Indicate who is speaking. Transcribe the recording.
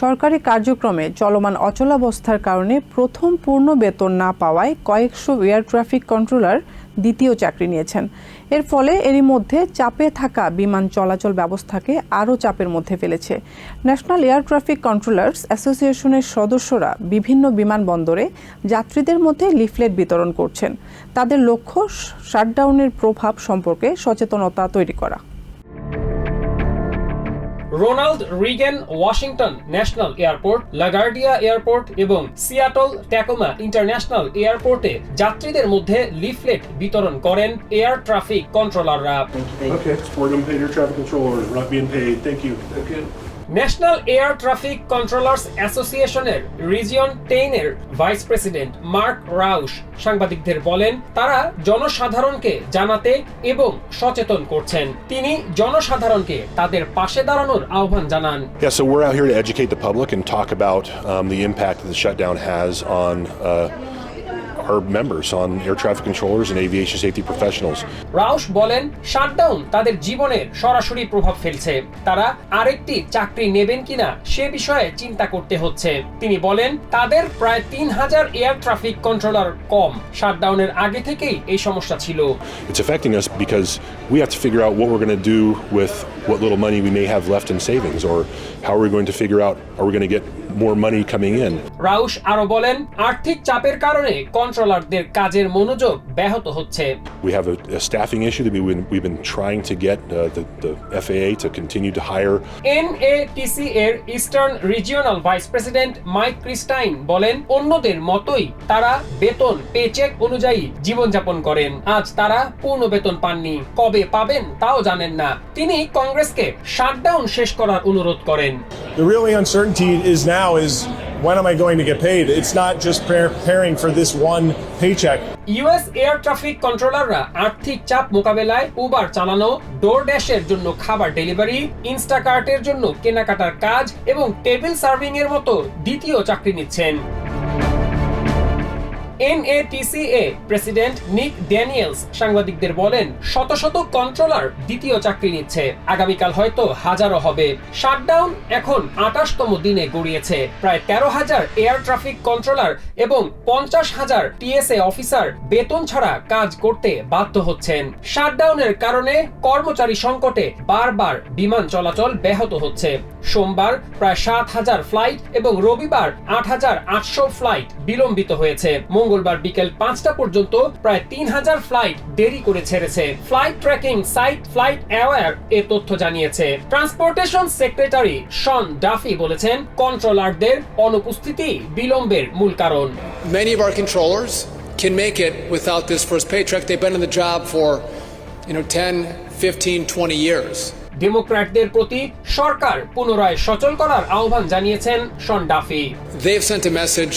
Speaker 1: সরকারি কার্যক্রমে চলমান অচলাবস্থার কারণে প্রথম পূর্ণ বেতন না পাওয়ায় কয়েকশো এয়ার ট্রাফিক কন্ট্রোলার দ্বিতীয় চাকরি নিয়েছেন। এর ফলে এরই মধ্যে চাপে থাকা বিমান চলাচল ব্যবস্থাকে আরও চাপের মধ্যে ফেলেছে। ন্যাশনাল এয়ার ট্রাফিক কন্ট্রোলার্স অ্যাসোসিয়েশনের সদস্যরা বিভিন্ন বিমানবন্দরে যাত্রীদের মধ্যে লিফলেট বিতরণ করছেন। তাদের লক্ষ্য শাটডাউনের প্রভাব সম্পর্কে সচেতনতা তৈরি করা।
Speaker 2: Ronald Reagan Washington National Airport LaGuardia Airport এবং সিয়াটল ট্যাকোমা ইন্টারন্যাশনাল এয়ারপোর্টে যাত্রীদের মধ্যে লিফলেট বিতরণ করেন এয়ার ট্রাফিক কন্ট্রোলাররা।
Speaker 3: Okay, we're gonna pay your traffic controllers, we're not being paid, thank you.
Speaker 2: National air traffic controllers অ্যাসোসিয়েশনের রিজিয়ন টেইনের vice president Mark Rausch সাংবাদিকদের বলেন তারা জনসাধারণকে জানাতে এবং সচেতন করছেন। তিনি জনসাধারণকে তাদের পাশে দাঁড়ানোর আহ্বান জানান।
Speaker 3: Yeah, so we're out here to educate the public and talk about um, the impact that the shutdown has on uh, our members, on air traffic controllers and aviation safety professionals.
Speaker 2: রাউশ বলেন shutdown তাদের জীবনের সরাসরি প্রভাব ফেলছে তারা আরেকটি চাকরি নেবেন কিনা সে বিষয়ে চিন্তা করতে হচ্ছে তিনি বলেন তাদের প্রায় তিন হাজার এয়ার ট্রাফিক কন্ট্রোলার কম শাটডাউনের আগে থেকেই এই সমস্যা ছিল
Speaker 3: It's affecting us because we have to figure out what we're going to do with what little money we may have left in savings, or how are we going to figure out are we going to get more money coming in?
Speaker 2: রাউশ আরও বলেন আর্থিক চাপের কারণে কন্ট্রোলারদের কাজের মনোযোগ ব্যাহত হচ্ছে।
Speaker 3: We have a, a staffing issue that we've been, we've been trying to get uh, the, the FAA to continue to hire.
Speaker 2: NATC এর eastern regional vice president Mike Christine বলেন অন্যদের মতোই তারা বেতন পেচেক অনুযায়ী জীবনযাপন করেন। আজ তারা পূর্ণ বেতন পাননি। কবে পাবেন তাও জানেন না। তিনি কংগ্রেসকে শাটডাউন শেষ করার অনুরোধ করেন।
Speaker 4: The really uncertainty is now is when am I going to get paid? It's not just preparing for this one paycheck.
Speaker 2: US air traffic কন্ট্রোলাররা আর্থিক চাপ মোকাবেলায় উবার চালানো ডোর ড্যাশের জন্য খাবার ডেলিভারি ইনস্টাকার্টের জন্য কেনাকাটার কাজ এবং টেবিল সার্ভিং এর মতো দ্বিতীয় চাকরি নিচ্ছেন এনএটিসিএ প্রেসিডেন্ট নিক ড্যানিয়েলস সাংবাদিকদের বলেন, শত শত কন্ট্রোলার দ্বিতীয় চাকরি নিচ্ছে। আগামীকাল হয়তো হাজারো হবে। শাটডাউন এখন আঠাশতম দিনে গড়িয়েছে। প্রায় তেরো হাজার এয়ার ট্রাফিক কন্ট্রোলার এবং পঞ্চাশ হাজার টিএসএ অফিসার বেতন ছাড়া কাজ করতে বাধ্য হচ্ছেন। শাটডাউনের কারণে কর্মচারী সংকটে বারবার বিমান চলাচল ব্যাহত হচ্ছে। সোমবার প্রায় সাত হাজার ফ্লাইট এবং রবিবার আট হাজার আটশো ফ্লাইট বিলম্বিত হয়েছে। মঙ্গলবার বিকেল পাঁচটা পর্যন্ত প্রায় তিন হাজার ফ্লাইট দেরি করে ছেড়েছে flight tracking site FlightAware এ তথ্য জানিয়েছে ট্রান্সপোর্টেশন সেক্রেটারি শন ডাফি বলেছেন কন্ট্রোলারদের অনুপস্থিতি বিলম্বের মূল কারণ
Speaker 5: Many of our controllers can make it without this first paycheck. They've been in the job for, you know, 10, 15, 20 years.
Speaker 2: ডেমোক্র্যাটদের প্রতি সরকার পুনরায় সচল করার আহ্বান জানিয়েছেন Sean Duffy
Speaker 5: They've sent a message